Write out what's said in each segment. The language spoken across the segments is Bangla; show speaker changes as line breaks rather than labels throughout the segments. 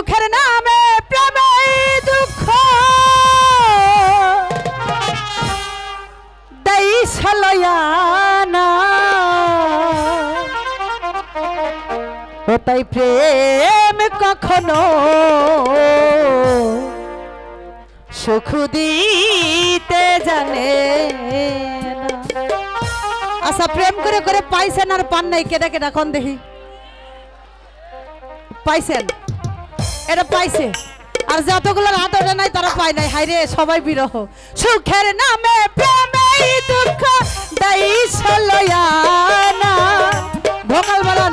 সুখের নামে প্রেমে দুঃখ। তাই প্রেম কখনো সুখ দিতে জানে আচ্ছা প্রেম করে করে পাইছেন আর পান নাই? কেডা কেডা কোন দেখি। পাইছেন? এটা পাইছে। আর যতগুলো হাত ওঠে নাই, তারা পায় নাই। হাইরে সবাই বিরহ। সুখের নামে প্রেমে দুঃখ দাই সলয়ানা ভোকাল বলন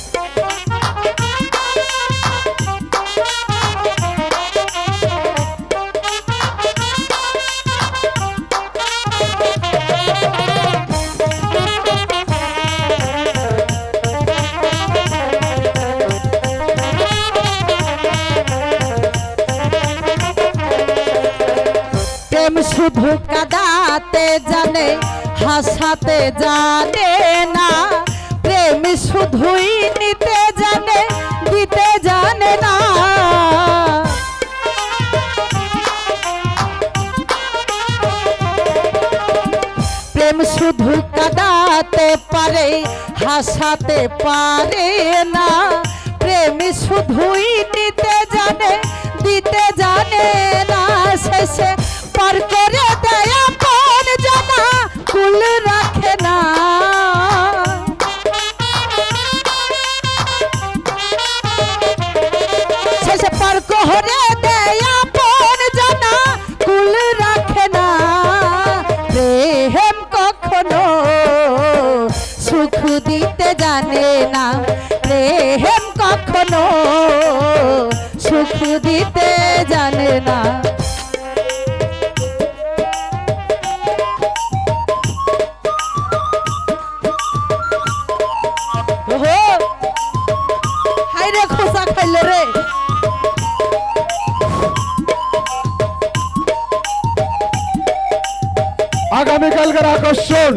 প্রেম শুধু কাদাতে জানে, হাসাতে জানে না। প্রেম শুধুই নিতে জানে, দিতে জানে না। প্রেম শুধু কাদাতে পারে, হাসাতে পারে না। প্রেম শুধুই নিতে জানে, দিতে জানে না। শেষে পার করে দেয় আপন জানা কুল রাখে না। শেষে পার জানা কুল রাখে না। প্রেম কখনো সুখ জানে না। প্রেম কখনো সুখ দিতে জানে না। রে।
আগামীকালকার আকর্ষণ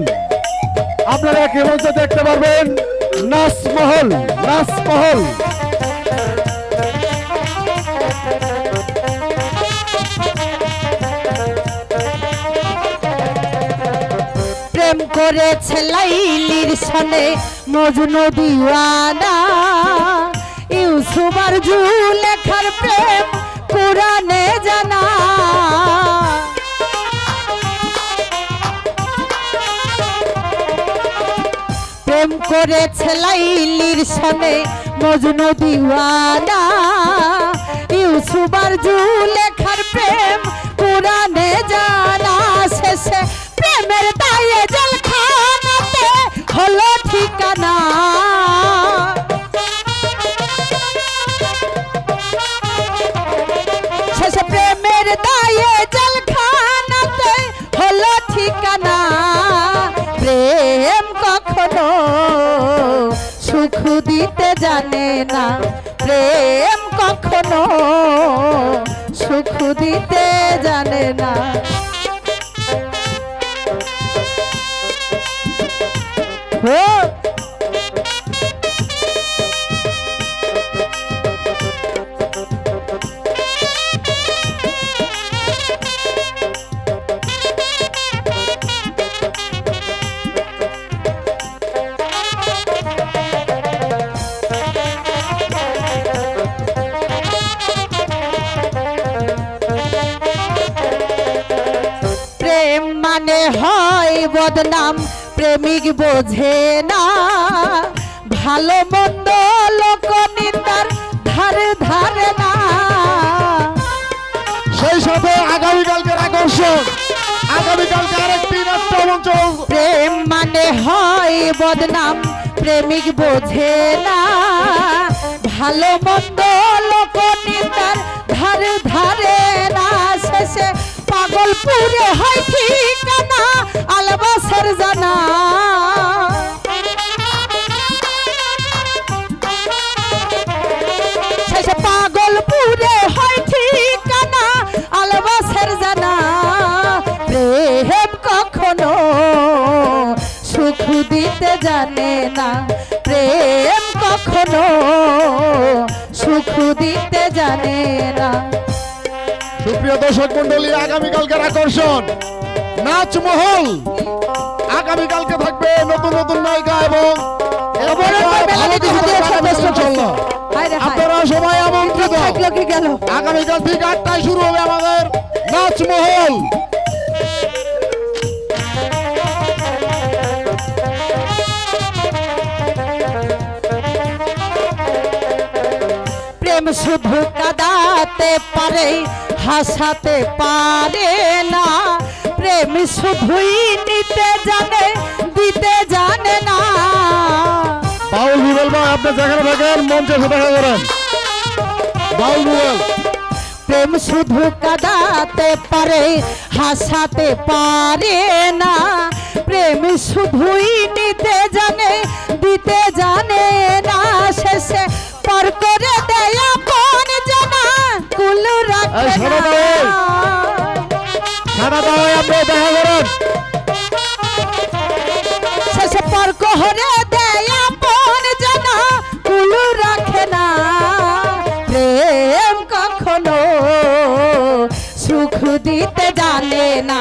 আপনারা কি মঞ্চে দেখতে পারবেন? নাচমহল নাচমহল।
প্রেম করেছে লাইলির সনে মজনু দিওয়ানা। ইউসুফ লেখার প্রেম কোরআনে জানা। প্রেম করেছে লাইলির সনে মজনু দিওয়ানা। ইউসুফ আর লেখার প্রেম কোরআনে জানা। শেষে প্রেমের দায়ে সুখ দিতে জানে না। প্রেম কখনো সুখ দিতে জানে না। ও বদনাম প্রেমিক বোঝে না। ভালো মন্দ লোক নিন্দার ধারে ধারে না।
সেই সাথে আগামীকালকের আকর্ষণ আগামীকালকে আরেকটি নাট্য মঞ্চ।
প্রেম মানে হয় বদনাম প্রেমিক বোঝে না। ভালো মন্দ লোক নিন্দার ধারে ধারে না। শেষে পাগল পুরে হয় ঠিকানা জানে না। প্রেম কখনো সুখ দিতে জানে না।
সুপ্রিয় দর্শক মন্ডলী আগামীকালকের আকর্ষণ নাচ মহল আগামীকালকে থাকবে নতুন নতুন নায়িকা এবং। আপনারা সবাই আমন্ত্রিত। আগামীকাল ঠিক আটটায় শুরু হবে আমাদের
শুধু কাদাতে পারে হাসাতে পারে না। প্রেম শুধুই নিতে জানে দিতে জানে না।
বাউল রুবেল ভাই আপনি যেখানে থাকেন মঞ্চে দেখা করেন। বাউল রুবেল
প্রেম শুধু কাদাতে পারে হাসাতে পারে না। প্রেম শুধুই নিতে জানে দিতে জানে পর করে দেয় কোন জানা? কুল রাখে না
ভাই। সারা দাওয়াই আপনি দেখা করেন
শেষে পর করে দেয় আপন জানা? কুল রাখে না। প্রেম কখনো সুখ দিতে জানে না।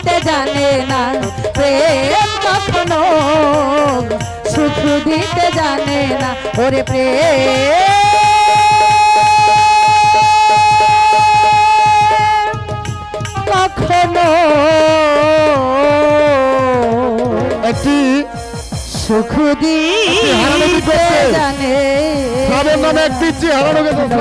দিতে জানে না। প্রেম কখনো সুখ দিতে জানে না। ওরে প্রেম কখনো
একটি
সুখ দিতে জানে।
সাবের নামে এক পিচ্ছি হারানো গেছে